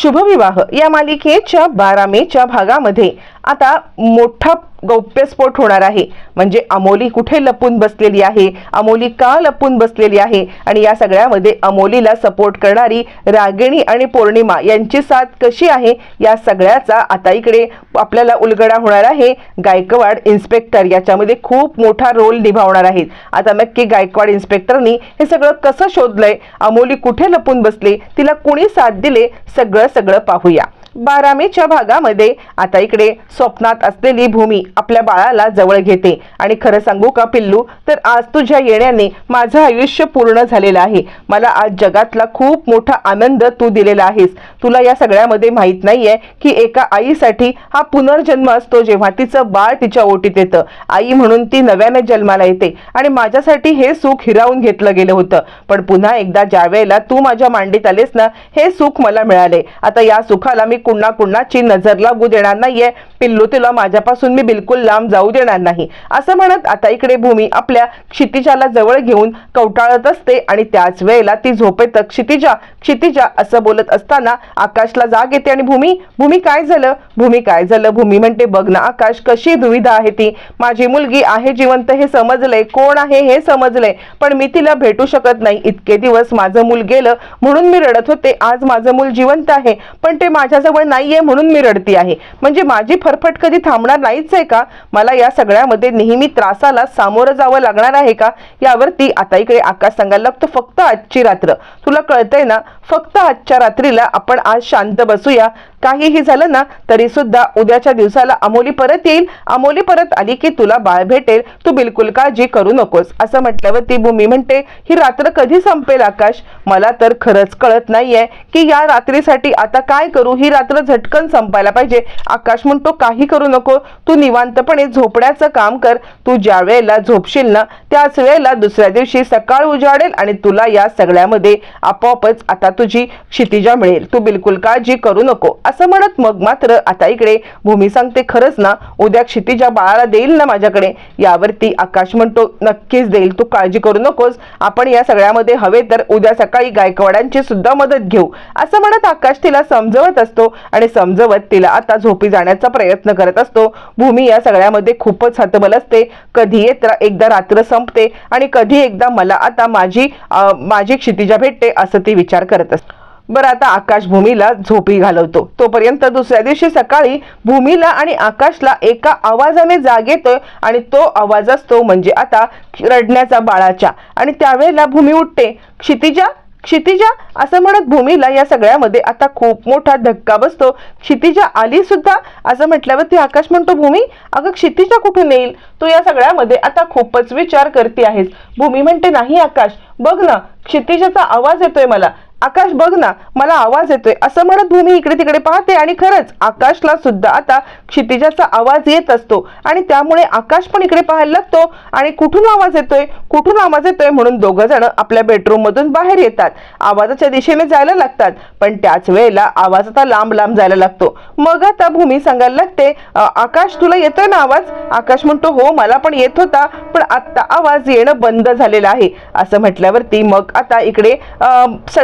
शुभविवाह या मालिकेच्या बारा मेच्या भागामध्ये. आता मोठा गौप्यस्फोट होणार आहे. म्हणजे अमोली कुठे लपून बसलेली आहे? अमोली का लपून बसलेली आहे? आणि या सगळ्यामध्ये अमोलीला सपोर्ट करणारी रागिणी आणि पौर्णिमा यांची साथ कशी आहे? या सगळ्याचा आता इकडे आपल्याला उलगडा होणार आहे. गायकवाड इन्स्पेक्टर याच्यामध्ये खूप मोठा रोल निभावणार आहेत. आता नक्की गायकवाड इन्स्पेक्टरनी हे सगळं कसं शोधलंय? अमोली कुठे लपून बसले? तिला कुणी साथ दिले? सगळं सगळं पाहूया. बारामेच्या भागामध्ये. आता इकडे स्वप्नात असलेली भूमी आपल्या बाळाला जवळ घेते. आणि खरं सांगू का पिल्लू? तर आज तुझ्या येण्याने माझं आयुष्य पूर्ण झालेलं आहे. मला आज जगातला खूप मोठा आनंद तू दिलेला आहेस. तुला या सगळ्यामध्ये माहीत नाहीये की एका आईसाठी हा पुनर्जन्म असतो जेव्हा तिचं बाळ तिच्या ओटीत येतं. आई म्हणून ती नव्याने जन्माला येते. आणि माझ्यासाठी हे सुख हिरावून घेतलं गेलं होतं. पण पुन्हा एकदा ज्या वेळेला तू माझ्या मांडीत आलेस ना हे सुख मला मिळाले. आता या सुखाला मी कुणा कुणाची नजर लागू देणार नाहीये. पिल्लू तुला माझ्यापासून मी बिलकुल लांब जाऊ देणार नाही. असं म्हणत आता इकडे भूमी आपल्या क्षितिजाला जवळ घेऊन कवटाळत असते आणि त्याच वेळेला ती झोपेत क्षितिजा क्षितिजा असं बोलत असताना आकाशला जाग येते आणि भूमी भूमी काय झालं? भूमी काय झालं? भूमी म्हणते बघ ना आकाश कशी दुविधा आहे ती. माझी मुलगी आहे जिवंत हे समजलंय. कोण आहे हे समजलंय. पण मी तिला भेटू शकत नाही. इतके दिवस माझं मूल गेलं म्हणून मी रडत होते. आज माझं मूल जिवंत आहे. पण ते माझ्याजवळ नाहीये म्हणून मी रडती आहे. म्हणजे माझी फरफट कधी थांबणार नाहीच आहे का? मला या सगळ्यामध्ये नेहमी त्रासाला सामोरं जावं लागणार आहे का? यावरती आता इकडे आकाश सांगायला लागतो फक्त आजची रात्र. तुला कळतंय ना? फक्त आजच्या रात्रीला आपण आज शांत बसूया. काहीही झालं ना तरी सुद्धा उद्याच्या दिवसाला अमोली परत येईल. अमोली परत आली की तुला बाळ भेटेल. तू बिलकुल काळजी करू नकोस. असं म्हटल्यावर ती भूमी म्हणते ही रात्र कधी संपेल आकाश? मला तर खरंच कळत नाहीये की या रात्रीसाठी आता काय करू? ही रात्र झटकन संपायला पाहिजे. आकाश म्हणतो काही करू नको. तू निवांतपणे झोपण्याचं काम कर. तू ज्या वेळेला झोपशील ना त्याच वेळेला दुसऱ्या दिवशी सकाळ उजाडेल आणि तुला या सगळ्यामध्ये आपोआपच आता तुझी क्षितिजा मिळेल. तू बिलकुल काळजी करू नको. असं म्हणत मग मात्र आता इकडे भूमी सांगते खरंच ना उद्या क्षितिजा बाळाला देईल ना माझ्याकडे? यावरती आकाश म्हणतो नक्कीच देईल. तू काळजी करू नकोस. आपण या सगळ्यामध्ये हवे तर उद्या सकाळी गायकवाडांची सुद्धा मदत घेऊ. असं म्हणत आकाश तिला समजवत असतो. आणि समजवत तिला आता झोपी जाण्याचा प्रयत्न करत असतो. भूमी या सगळ्यामध्ये खूपच हतबल असते. कधी येत एकदा रात्र संपते आणि कधी एकदा मला आता माझी माझी क्षितिजा भेटते असं ती विचार करत असते. बरं आता आकाश भूमीला झोपी घालवतो. तोपर्यंत दुसऱ्या दिवशी सकाळी भूमीला आणि आकाशला एका आवाजाने जाग येतोय आणि तो आवाज असतो म्हणजे आता रडण्याचा बाळाच्या आणि त्यावेळेला भूमी उठते. क्षितिजा क्षितिजा असं म्हणत भूमीला या सगळ्यामध्ये आता खूप मोठा धक्का बसतो. क्षितिजा आली सुद्धा असं म्हटल्यावर ती आकाश म्हणतो भूमी अगं क्षितिजा कुठून येईल? तू या सगळ्यामध्ये आता खूपच विचार करते आहेस. भूमी म्हणते नाही आकाश बघ ना क्षितिजाचा आवाज येतोय मला. आकाश बघ ना मला आवाज येतोय. असं म्हणत भूमी इकडे तिकडे पाहते आणि खरंच आकाशला सुद्धा आता क्षितिजाचा आवाज येत असतो. आणि त्यामुळे आकाश पण इकडे पाहायला लागतो आणि कुठून आवाज येतोय? कुठून आवाज येतोय म्हणून दोघं जण आपल्या बेडरूम मधून बाहेर येतात. आवाजाच्या दिशेने जायला लागतात. पण त्याच वेळेला आवाज आता लांब लांब जायला लागतो. मग आता भूमी सांगायला लागते आकाश तुला येतोय ना आवाज? आकाश म्हणतो हो मला पण येत होता पण आता आवाज येणं बंद झालेलं आहे. असं म्हटल्यावरती मग आता इकडे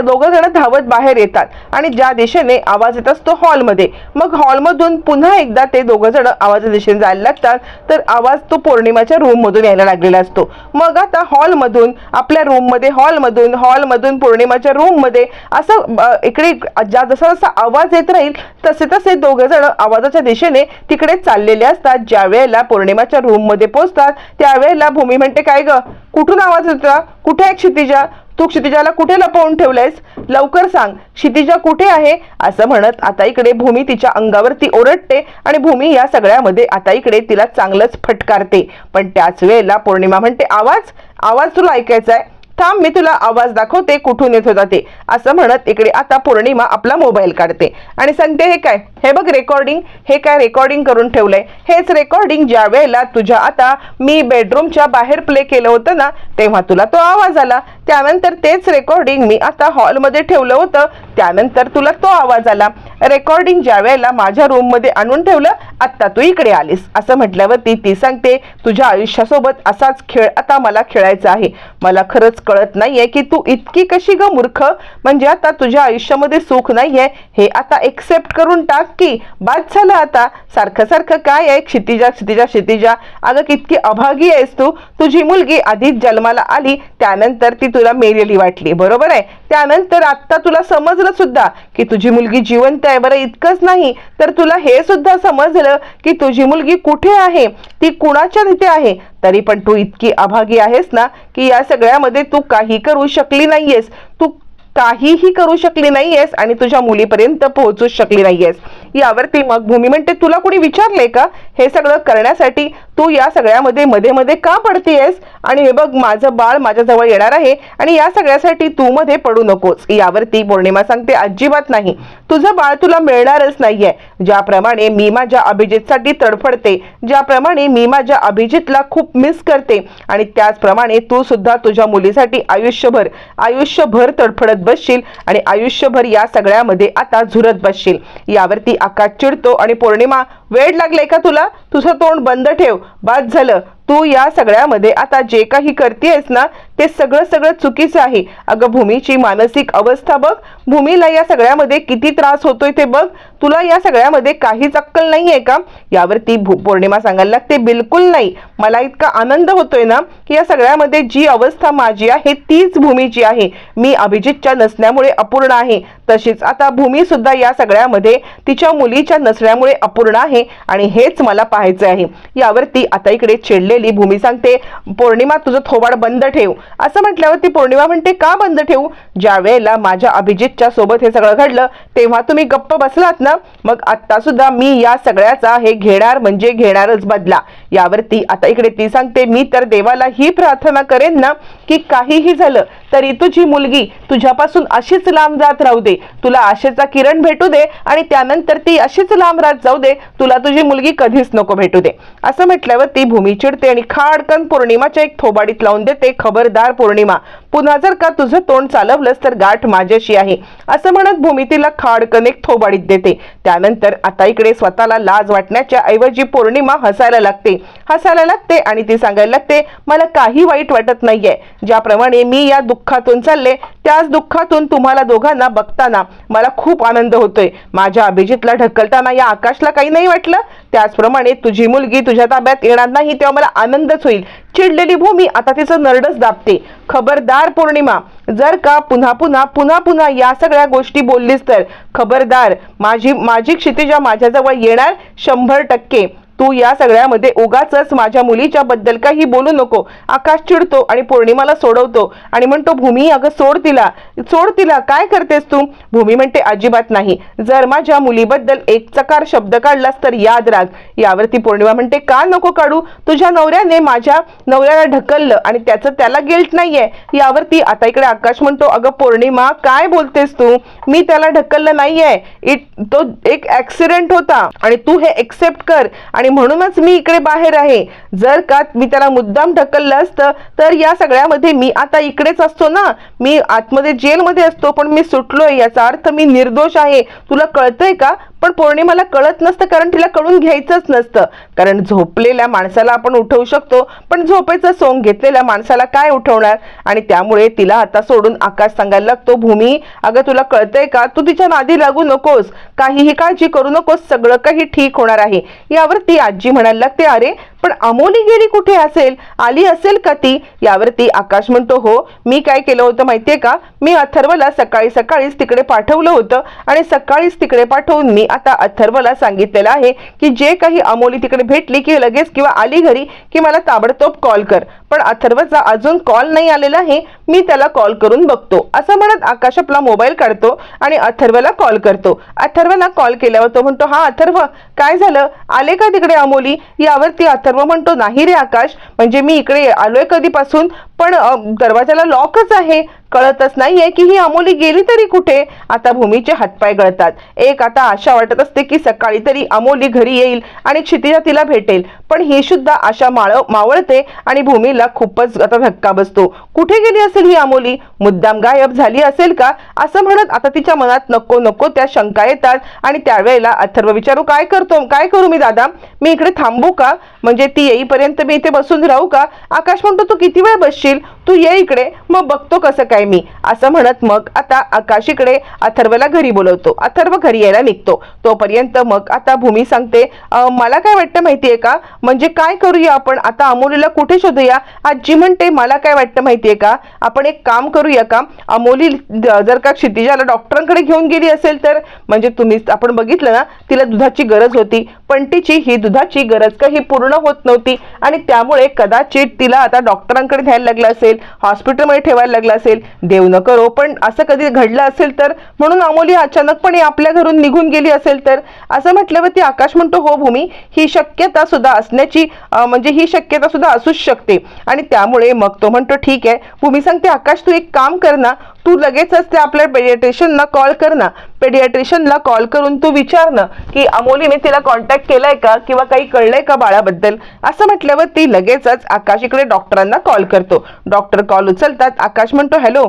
दोघ जण धावत बाहेर येतात आणि ज्या दिशेने आवाज येत असतो हॉलमध्ये. मग हॉलमधून पुन्हा एकदा ते दोघं जण आवाजाच्या दिशेने जायला लागतात तर आवाज तो पौर्णिमाच्या रूम मधून यायला लागलेला असतो. मग आता हॉलमधून आपल्या रूममध्ये हॉलमधून हॉलमधून पौर्णिमाच्या रूममध्ये असं इकडे ज्या जसा जसा आवाज येत राहील तसे तसे दोघं जण आवाजाच्या दिशेने तिकडे चाललेले असतात. ज्या वेळेला पौर्णिमाच्या रूममध्ये पोहोचतात त्यावेळेला भूमी म्हणते काय ग? कुठून आवाज होता कुठे आहे क्षितिजा? तू क्षितिजाला कुठे लपवून ठेवलंयस? लवकर सांग. क्षितिजा कुठे आहे? असं म्हणत आता इकडे भूमी तिच्या अंगावरती ओरडते आणि भूमी या सगळ्यामध्ये आता इकडे तिला चांगलंच फटकारते. पण त्याच वेळेला पौर्णिमा म्हणते आवाज? आवाज तुला ऐकायचा आहे थांब मी तुला आवाज दाखवते कुठून येत होता ते. असं म्हणत इकडे आता पौर्णिमा आपला मोबाईल काढते. आणि सांगते हे काय? हे बघ रेकॉर्डिंग हे काय रेकॉर्डिंग करून ठेवलंय. हेच रेकॉर्डिंग ज्या वेळेला तुझ्या आता मी बेडरूमच्या बाहेर प्ले केलं होतं ना तेव्हा तुला तो आवाज आला. त्यानंतर तेच रेकॉर्डिंग मी आता हॉलमध्ये ठेवलं होतं त्यानंतर तुला तो आवाज आला. रेकॉर्डिंग ज्या वेळेला माझ्या रूममध्ये आणून ठेवलं आत्ता तू इकडे आलीस. असं म्हटल्यावरती ती सांगते तुझ्या आयुष्यासोबत असाच खेळ आता मला खेळायचा आहे. मला खरंच कळत नाहीये की तू इतकी कशी ग मूर्ख. म्हणजे आता तुझ्या आयुष्यामध्ये सुख नाहीये. हे आता एक्सेप्ट करून टाक. की बाद झालं आता. सारखं सारखं काय आहे? क्षितिजा क्षितिजा क्षितिजा. अगं कितकी अभागी आहेस तू. तुझी मुलगी आधीच जन्माला आली त्यानंतर ती तुला मेलेली वाटली. बरोबर आहे? त्यानंतर आता तुला समजलं सुद्धा की तुझी मुलगी जिवंत आहे. बरं इतकंच नाही. तर तुला हे सुद्धा समजलं की तुझी मुलगी कुठे आहे? ती कुणाच्या तिथे आहे? तरी पण तू इतकी अभागी आहेस ना की या सगळ्यामध्ये तू काही करू शकली नाहीयेस. तू काहीही करू शकली नाहीयेस आणि तुझ्या मुलीपर्यंत पोहोचू शकली नाहीयेस. यावरती मग भूमी म्हणते तुला कोणी विचारले का? हे सगळं करण्यासाठी तू या सगळ्यामध्ये मध्ये मध्ये का पडतीयेस? आणि हे बघ माझं बाळ माझ्याजवळ येणार आहे आणि या सगळ्यासाठी तू मध्ये पडू नकोस. यावरती पौर्णिमा सांगते अजिबात नाही. तुझं बाळ तुला मिळणारच नाहीये. ज्याप्रमाणे मी माझ्या अभिजितसाठी तडफडते ज्याप्रमाणे मी माझ्या अभिजितला खूप मिस करते आणि त्याचप्रमाणे तू सुद्धा तुझ्या मुलीसाठी आयुष्यभर आयुष्यभर तडफडत बसशील आणि आयुष्यभर या सगळ्यामध्ये आता झुरत बसशील. यावरती आकाश चिडतो आणि पौर्णिमा वेळ लागलाय का तुला? तुझं तोंड बंद ठेव. बाद झालं. तू या सगळ्यामध्ये आता जे काही करतेयस ना ते सगळं सगळं चुकीचं आहे. अगं भूमीची मानसिक अवस्था बघ. भूमीला या सगळ्यामध्ये किती त्रास होतोय ते बघ. तुला या सगळ्यामध्ये काहीच अक्कल नाही आहे का? यावरती भू पौर्णिमा सांगायला लागते बिलकुल नाही. मला इतका आनंद होतोय ना की या सगळ्यामध्ये जी अवस्था माझी आहे तीच भूमीची आहे. मी अभिजितच्या नसण्यामुळे अपूर्ण आहे. तशीच आता भूमी सुद्धा या सगळ्यामध्ये तिच्या मुलीच्या नसण्यामुळे अपूर्ण आहे आणि हेच मला पाहायचं आहे. यावरती आता इकडे चिडलेली भूमी सांगते पौर्णिमा तुझं थोबाड बंद ठेव. असं म्हटल्यावर ती पौर्णिमा म्हणते का बंद ठेवू? ज्या वेळेला माझ्या अभिजितच्या सोबत हे सगळं घडलं तेव्हा तुम्ही गप्प बसलात ना? मग आत्ता सुद्धा मी या सगळ्याचा हे घेणार म्हणजे घेणारच बदला. यावरती आता इकडे ती सांगते मी तर देवाला ही प्रार्थना करेन ना की काहीही झालं तरी तुझी मुलगी तुझ्यापासून अशीच लांब जात राहू दे. तुला आशेचा किरण भेटू दे आणि त्यानंतर ती अशीच लांब राहत जाऊ दे. तुला तुझी मुलगी कधीच नको भेटू दे. असं म्हटल्यावर ती भूमी चिडते आणि खाडकन पौर्णिमाच्या एक थोबाडीत लावून देते खबरदार पौर्णिमा. पुन्हा जर का तुझं तोंड चालवलंस तर गाठ माझ्याशी आहे. असं म्हणत भूमी तिला खाडकन एक थोबाडीत देते. त्यानंतर आता इकडे स्वतःला लाज वाटण्याच्या ऐवजी पौर्णिमा हसायला लागते. हसायला लागते आणि ती सांगायला लागते मला काही वाईट वाटत नाहीये. ज्याप्रमाणे मी या दुःखातून चालले त्याच दुःखातून तुम्हाला दोघांना बघताना मला खूप आनंद होतोय. माझ्या अभिजितला ढकलताना या आकाशला काही नाही वाटलं? त्याचप्रमाणे तुझी मुलगी तुझ्या ताब्यात येणार नाही तेव्हा मला आनंदच होईल. चिडलेली भूमी आता तिचं नरडच दाबते. खबरदार पौर्णिमा. जर का पुन्हा पुन्हा पुन्हा पुन्हा या सगळ्या गोष्टी बोललीस तर. खबरदार. माझी माझी क्षितिजा माझ्याजवळ येणार शंभर टक्के. तू या सगळ्यामध्ये उगाच माझ्या मुलीच्या बद्दल काही बोलू नको. आकाश चिडतो आणि पौर्णिमाला सोडवतो. आणि म्हणतो भूमी अगं सोड तिला. सोड तिला. काय करतेस तू? भूमी म्हणते अजिबात नाही. जर माझ्या मुलीबद्दल एक चकार शब्द काढलास तर याद राग. यावरती पौर्णिमा म्हणते का नको काढू? तुझ्या नवऱ्याने माझ्या नवऱ्याला ढकललं आणि त्याचं त्याला गिल्ट नाहीये. यावरती आता इकडे आकाश म्हणतो अगं पौर्णिमा काय बोलतेस तू? मी त्याला ढकललं नाहीये. इट तो एक ऍक्सिडेंट होता. आणि तू हे एक्सेप्ट कर. आणि म्हणूनच मी इकडे बाहेर आहे. जर का मी त्याला मुद्दाम ढकललं असतं तर या सगळ्यामध्ये मी आता इकडेच असतो ना. मी आतमध्ये जेलमध्ये असतो पण मी सुटलोय याचा अर्थ मी निर्दोष आहे. तुला कळतंय का? पण पौर्णिमाला कळत नसतं कारण तिला कळून घ्यायचंच नसतं. कारण झोपलेल्या माणसाला आपण उठवू शकतो पण झोपेचं सोंग घेतलेल्या माणसाला काय उठवणार? आणि त्यामुळे तिला आता सोडून आकाश सांगायला लागतो भूमी अगं तुला कळतंय का? तू तिच्या नादी लागू नकोस. काहीही काळजी करू नकोस. सगळं काही ठीक होणार आहे. यावर ती आजी म्हणायला लागते अरे पण अमोली गेली कुठे असेल? आली असेल का ती? यावरती आकाश म्हणतो हो मी काय केलं होतं माहितीये का? मी अथर्वला सकाळी सकाळीच तिकडे पाठवलं होतं आणि सकाळीच तिकडे पाठवून मी आता अथर्वला सांगितलेलं आहे की जे काही अमोली तिकडे भेटली की लगेच किंवा आली घरी की मला ताबडतोब कॉल कर. पण अथर्वचा अजून कॉल नाही आलेला आहे मी त्याला कॉल करून बघतो. असं म्हणत आकाश आपला मोबाईल काढतो आणि अथर्वला कॉल करतो. अथर्वला कॉल केल्यावर तो म्हणतो हा अथर्व काय झालं? आले का तिकडे अमोली? यावरती अथर्व म्हणतो नाही रे आकाश म्हणजे मी इकडे आलोय कधीपासून? पण दरवाजाला लॉकच आहे. कळतच नाहीये की ही अमोली गेली तरी कुठे? आता भूमीचे हातपाय गळतात. एक आता आशा वाटत असते की सकाळी तरी अमोली घरी येईल आणि क्षितिजा तिला भेटेल. पण ही सुद्धा आशा माळ मावळते आणि भूमीला खूपच आता धक्का बसतो. कुठे गेली असेल ही अमोली? मुद्दाम गायब झाली असेल का? असं म्हणत आता तिच्या मनात नको नको त्या शंका येतात आणि त्यावेळेला अथर्व विचारू काय करतो काय करू मी दादा? मी इकडे थांबू का? म्हणजे ती येईपर्यंत मी इथे बसून राहू का? आकाश म्हणतो तू किती वेळ बसशील? असशील तू ये इकडे मग बघतो कसं काय मी. असं म्हणत मग आता आकाश इकडे अथर्वला घरी बोलवतो. अथर्व घरी यायला निघतो. तोपर्यंत मग आता भूमी सांगते मला काय वाटतं माहितीये का? म्हणजे काय करूया आपण? आता अमोलीला कुठे शोधूया? आजी म्हणते मला काय वाटतं माहितीये का? आपण एक काम करूया का? अमोली जर का क्षितिजाला डॉक्टरांकडे घेऊन गेली असेल तर? म्हणजे तुम्ही आपण बघितलं ना तिला दुधाची गरज होती. पण तिची ही दुधाची गरज काही पूर्ण होत नव्हती आणि त्यामुळे कदाचित तिला आता डॉक्टरांकडे घ्यायला लागलं असेल हॉस्पिटलमध्ये ठेवायला लागलं असेल देव न करो पण असं कधी घडलं असेल तर म्हणून अमोली अचानकपणे आपल्या घरून निघून गेली असेल तर असं म्हटल्यावर ती आकाश म्हणतो हो भूमी ही शक्यता सुद्धा असण्याची म्हणजे ही शक्यता सुद्धा असूच शकते. आणि त्यामुळे मग तो म्हणतो ठीक आहे भूमी सांगते आकाश तू एक काम कर ना तू लगेचच त्या आपल्या पेडियाट्रिशियनला कॉल कर ना. पेडियाट्रिशियनला कॉल करून तू विचार ना की अमोलीने तिला कॉन्टॅक्ट केलाय का? किंवा काही कळलंय का बाळाबद्दल? असं म्हटल्यावर ती लगेचच आकाश इकडे डॉक्टरांना कॉल करतो. डॉक्टर कॉल उचलतात. आकाश म्हणतो हॅलो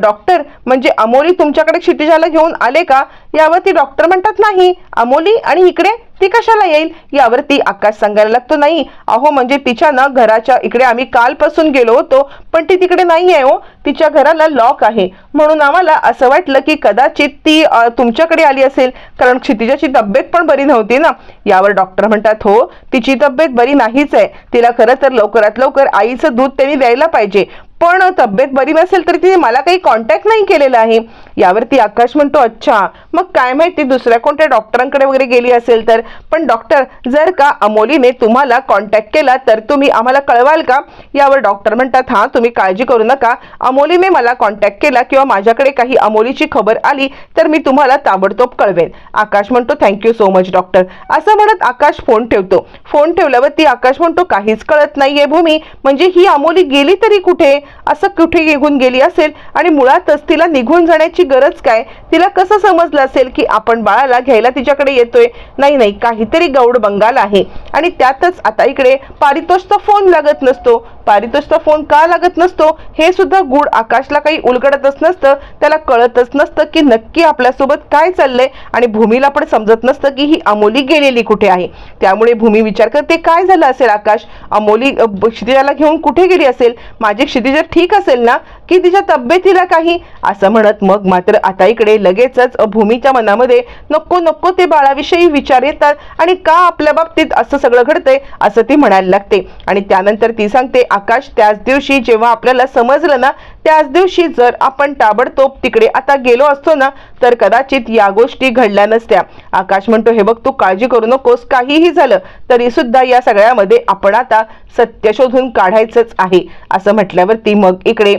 डॉक्टर म्हणजे अमोली तुमच्याकडे क्षितिजाला घेऊन आले का? यावर ती डॉक्टर म्हणतात नाही. अमोली आणि इकडे ती कशाला येईल? यावरती आकाश सांगायला लागतो नाही अहो म्हणजे तिच्या ना घराच्या इकडे आम्ही कालपासून गेलो होतो पण ती तिकडे नाही आहे हो. तिच्या घराला लॉक आहे. म्हणून आम्हाला असं वाटलं की कदाचित ती तुमच्याकडे आली असेल. कारण क्षितिजाची तब्येत पण बरी नव्हती ना. यावर डॉक्टर म्हणतात हो तिची तब्येत बरी नाहीच आहे. तिला खरं तर लवकरात लवकर आईचं दूध त्यांनी द्यायला पाहिजे. पण तब्येत बरी नसेल तरी तिने मला काही कॉन्टॅक्ट नाही केलेला आहे. यावरती आकाश म्हणतो अच्छा मग काय माहिती दुसऱ्या कोणत्या डॉक्टरांकडे वगैरे गेली असेल तर? पण डॉक्टर जर का अमोलीने तुम्हाला कॉन्टॅक्ट केला तर तुम्ही आम्हाला कळवाल का? यावर डॉक्टर म्हणतात हां तुम्ही काळजी करू नका. अमोलीने मला कॉन्टॅक्ट केला किंवा माझ्याकडे काही अमोलीची खबर आली तर मी तुम्हाला ताबडतोब कळवेन. आकाश म्हणतो थँक्यू सो मच डॉक्टर असं म्हणत आकाश फोन ठेवतो. फोन ठेवल्यावरती आकाश म्हणतो काहीच कळत नाहीये भूमी. म्हणजे ही अमोली गेली तरी कुठे? असं कुठे निघून गेली असेल? आणि मुळातच तिला निघून जाण्याची गरज काय? तिला कसं समजलं असेल की आपण बाळाला घ्यायला तिच्याकडे येतोय? नाही नाही काहीतरी गौड बंगाल आहे. आणि त्यातच आता इकडे पारितोषचा फोन लागत नसतो. पारितोषचा फोन का लागत नसतो? हे सुद्धा गुड आकाशला काही उलगडतच नसतं त्याला कळतच नसतं की नक्की आपल्यासोबत काय चाललंय आणि भूमीला पण समजत नसतं की ही अमोली गेलेली कुठे आहे. त्यामुळे भूमी विचार करते काय झालं असेल आकाश? अमोली क्षितिजाला घेऊन कुठे गेली असेल? माझी क्षितिजा ठीक असेल ना? की तिच्या तब्येतीला काही? असं म्हणत मग मात्र आता इकडे लगेचच भूमीच्या मनामध्ये नको नको ते बाळाविषयी विचार येतात आणि का आपल्या बाबतीत असं सगळं घडतंय असं ती म्हणायला लागते. आणि त्यानंतर ती सांगते आकाश त्याच दिवशी जेव्हा आपल्याला समजलं ना त्याच दिवशी जर आपण ताबडतोब तिकडे आता गेलो असतो ना तर कदाचित या गोष्टी घडल्या नसत्या. आकाश म्हणतो हे बघ तू काळजी करू नकोस काहीही झालं तरी सुद्धा या सगळ्यामध्ये आपण आता सत्य शोधून काढायचंच आहे. असं म्हटल्यावरती मग इकडे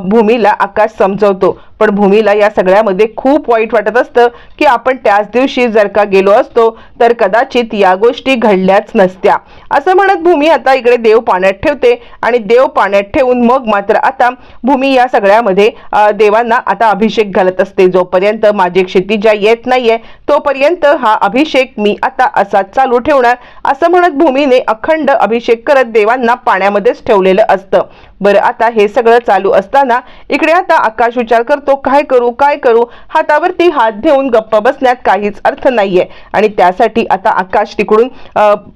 भूमीला आकाश समजवतो. पण भूमीला या सगळ्यामध्ये खूप वाईट वाटत असतं की आपण त्याच दिवशी जर का गेलो असतो तर कदाचित या गोष्टी घडल्याच नसत्या. असं म्हणत भूमी आता इकडे देव पाण्यात ठेवते आणि देव पाण्यात ठेवून मग मात्र आता भूमी या सगळ्यामध्ये देवांना आता अभिषेक घालत असते. जोपर्यंत माझी क्षितिजा येत नाहीये तोपर्यंत हा अभिषेक मी आता असाच चालू ठेवणार. असं म्हणत भूमीने अखंड अभिषेक करत देवांना पाण्यामध्येच ठेवलेलं असतं. बरं आता हे सगळं चालू असताना इकडे आता आकाश विचार करतो काय करू काय करू? हातावरती हात घेऊन गप्प बसण्यात काहीच अर्थ नाहीये. आणि त्यासाठी आता आकाश तिकडून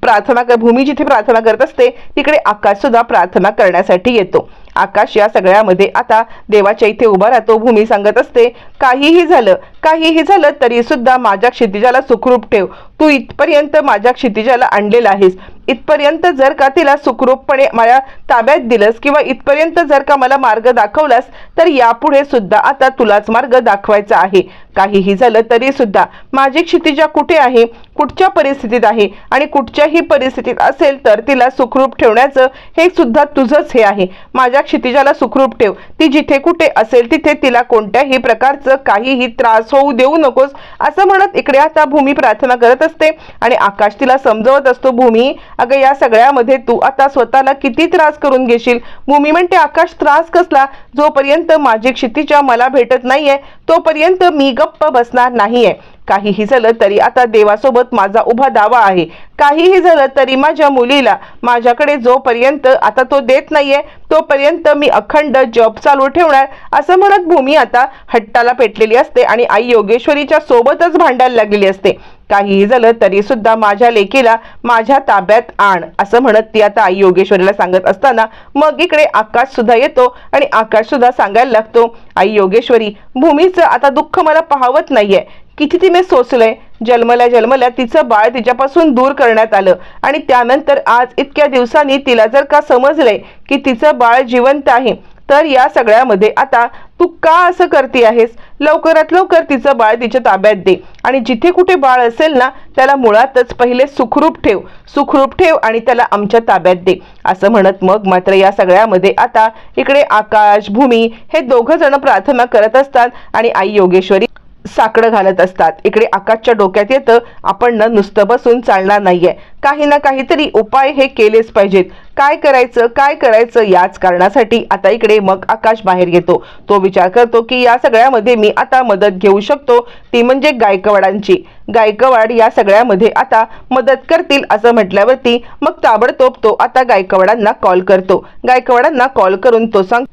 प्रार्थना कर भूमी जिथे प्रार्थना करत असते तिकडे आकाश सुद्धा प्रार्थना करण्यासाठी येतो. आकाश या सगळ्यामध्ये आता देवाच्या इथे उभा राहतो भूमी सांगत असते काहीही झालं काहीही झालं तरी सुद्धा माझ्या क्षितिजाला सुखरूप ठेव. तू इथपर्यंत माझ्या क्षितिजाला आणलेला आहेस. इथपर्यंत जर का तिला सुखरूपपणे माझ्या ताब्यात दिलंस किंवा इथपर्यंत जर का मला मार्ग दाखवलास तर यापुढे सुद्धा आता तुलाच मार्ग दाखवायचा आहे. काहीही झालं तरी सुद्धा माझी क्षितिजा कुठे आहे? कुठच्या परिस्थितीत आहे आणि कुठच्याही परिस्थितीत असेल तर तिला सुखरूप ठेवण्याचं हे सुद्धा तुझंच हे आहे. माझ्या क्षितिजाला सुखरूप ठेव. ती जिथे कुठे असेल तिथे तिला कोणत्याही प्रकारचं काहीही त्रास होऊ देऊ नकोस असं म्हणत इकडे आता भूमी प्रार्थना करत असते आणि आकाश तिला समजवत असतो भूमी अगं या सगळ्यामध्ये तू आता स्वतःला किती त्रास करून घेशील भूमी म्हणते आकाश त्रास कसला? जोपर्यंत माझी क्षितिजा मला भेटत नाहीये तोपर्यंत मी गप्प बसणार नाहीये. काहीही झालं तरी आता देवासोबत माझा उभा दावा आहे. काहीही झालं तरी माझ्या मुलीला माझ्याकडे जोपर्यंत आता तो देत नाहीये तोपर्यंत मी अखंड जॉब चालू ठेवणार असं म्हणत भूमी आता हट्टाला पेटलेली असते आणि आई योगेश्वरीच्या सोबतच भांडायला लागलेली असते. काहीही झालं तरी सुद्धा माझ्या लेकीला माझ्या ताब्यात आण असं म्हणत ती आता आई योगेश्वरीला सांगत असताना मग इकडे आकाश सुद्धा येतो आणि आकाश सुद्धा सांगायला लागतो आई योगेश्वरी भूमीचं आता दुःख मला पाहावत नाहीये. किती तिने सोसलंय जन्मल्या जन्मल्या तिचं बाळ तिच्यापासून दूर करण्यात आलं. आणि त्यानंतर आज इतक्या दिवसांनी तिला जर का समजलंय की तिचं बाळ जिवंत आहे तर या सगळ्यामध्ये आता तू का असं करते आहेस? लवकरात लवकर तिचं बाळ तिच्या ताब्यात दे. आणि जिथे कुठे बाळ असेल ना त्याला मुळातच पहिले सुखरूप ठेव. सुखरूप ठेव आणि त्याला आमच्या ताब्यात दे. असं म्हणत मग मात्र या सगळ्यामध्ये आता इकडे आकाश भूमी हे दोघं जण प्रार्थना करत असतात आणि आई योगेश्वरी साकडं घालत असतात. इकडे आकाशच्या डोक्यात येतं आपण ना नुसतं बसून चालणार नाहीये. काही ना काहीतरी उपाय हे केलेच पाहिजेत. काय करायचं काय करायचं याच कारणासाठी आता इकडे मग आकाश बाहेर येतो. तो विचार करतो की या सगळ्यामध्ये मी आता मदत घेऊ शकतो. ती म्हणजे गायकवाडांची. गायकवाड या सगळ्यामध्ये आता मदत करतील असं म्हटल्यावरती मग ताबडतोब तो आता गायकवाडांना कॉल करतो. गायकवाडांना कॉल करून तो सांग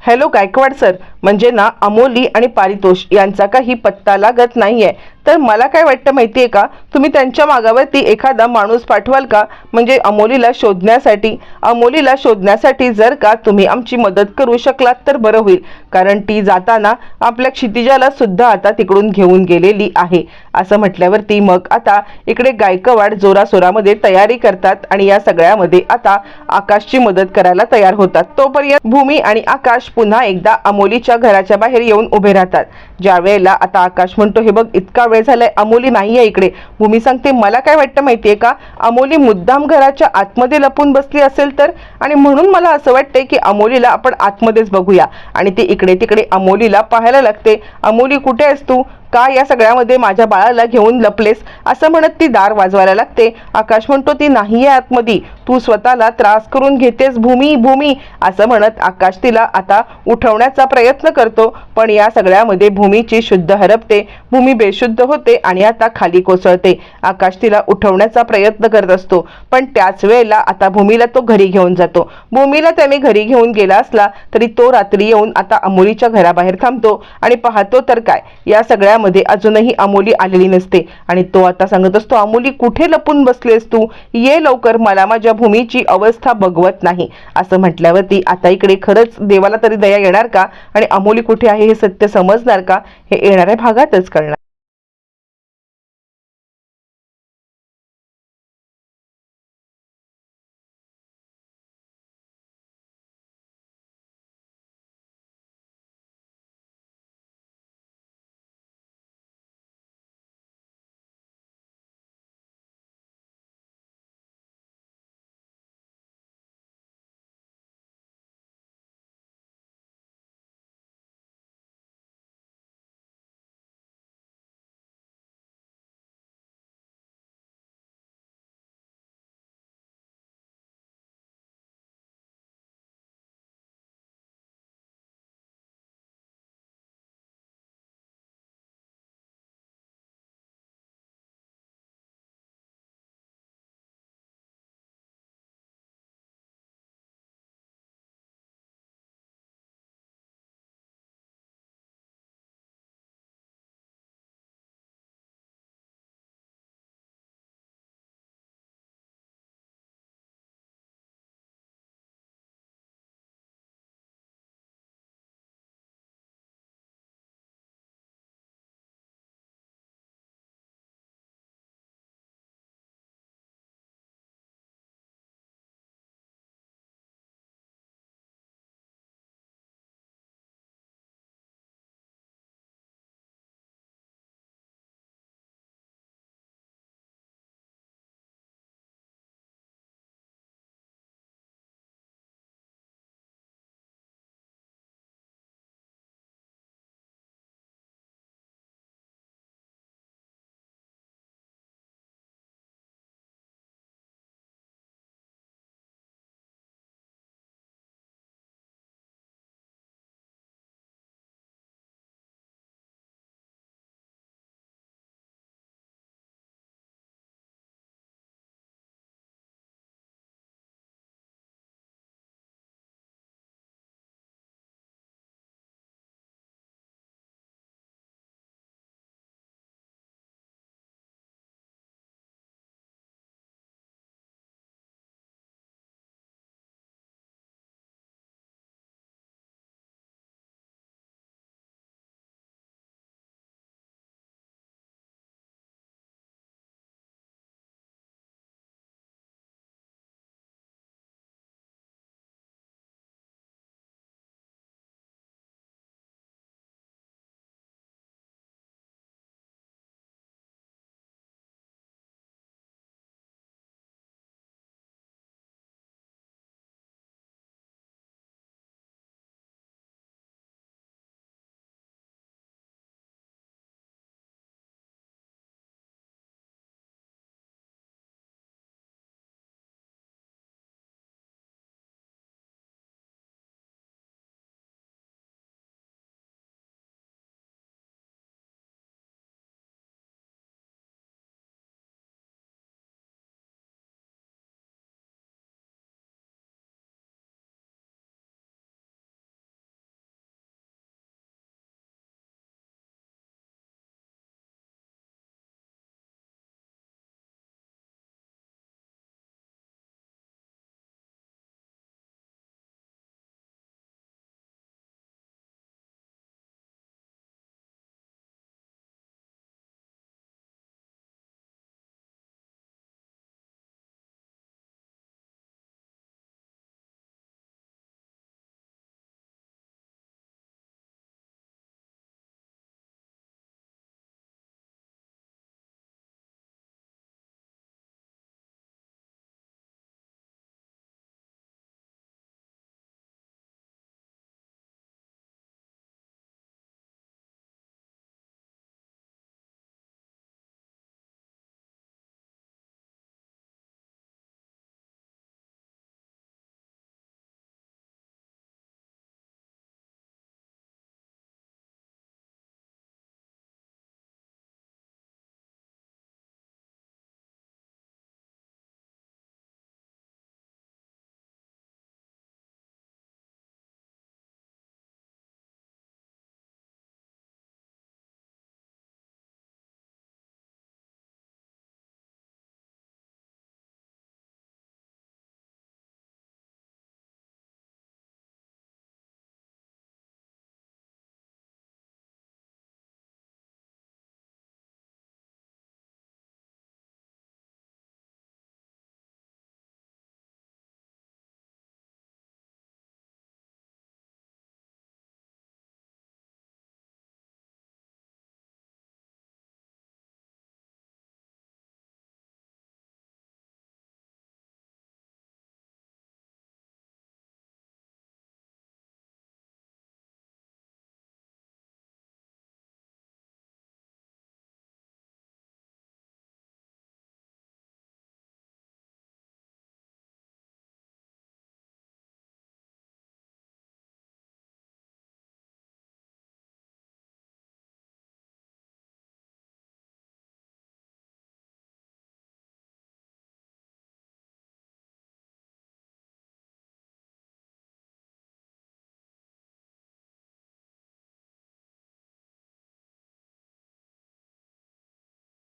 हॅलो गायकवाड सर म्हणजे ना अमोली आणि पारितोष यांचा काही पत्ता लागत नाहीये. तर मला काय वाटतं माहिती आहे का? तुम्ही त्यांच्या मागावरती एखादा माणूस पाठवाल का? म्हणजे अमोलीला शोधण्यासाठी. अमोलीला शोधण्यासाठी जर का तुम्ही आमची मदत करू शकलात तर बरं होईल. कारण ती जाताना आपल्या क्षितिजाला सुद्धा आता तिकडून घेऊन गेलेली आहे. असं म्हटल्यावरती मग आता इकडे गायकवाड जोरासोरामध्ये तयारी करतात आणि या सगळ्यामध्ये आता आकाशची मदत करायला तयार होतात. तोपर्यंत भूमी आणि आकाश पुन्हा एकदा अमोलीच्या घराच्या बाहेर येऊन उभे राहतात. ज्या वेळेला आता आकाश म्हणतो हे बघ इतका वेळ झालाय अमोली नाहीये इकडे. भूमी सांगते मला काय वाटतं माहितीये का? अमोली मुद्दाम घराच्या आतमध्ये लपून बसली असेल तर? आणि म्हणून मला असं वाटतंय की अमोलीला आपण आतमध्येच बघूया. आणि ती इकडे तिकडे अमोलीला पाहायला लागते. अमोली कुठे आहेस तू? का या सगळ्यामध्ये माझ्या बाळाला घेऊन लपलेस? असं म्हणत ती दार वाजवायला लागते. आकाश म्हणतो ती नाहीये आतमध्ये. तू स्वतःला त्रास करून घेतेस. भूमी भूमी. असं म्हणत आकाश तिला आता उठवण्याचा प्रयत्न करतो. पण या सगळ्यामध्ये भूमीची शुद्ध हरपते. भूमी बेशुद्ध होते आणि आता खाली कोसळते. आकाश तिला उठवण्याचा प्रयत्न करत असतो. पण त्याच वेळेला आता भूमीला तो घरी घेऊन जातो. भूमीला त्याने घरी घेऊन गेला असला तरी तो रात्री येऊन आता अमोलीच्या घराबाहेर थांबतो आणि पाहतो तर काय? या सगळ्या सगळ्यामध्ये अजूनही अमोली आलेली नसते. आणि तो आता सांगत असतो अमोली कुठे लपून बसलेस तू? ये लवकर मला माझ्या भूमीची अवस्था बघवत नाही. असं म्हटल्यावरती आता इकडे खरंच देवाला तरी दया येणार का? आणि अमोली कुठे आहे हे सत्य समजणार का? हे येणाऱ्या भागातच कळणार.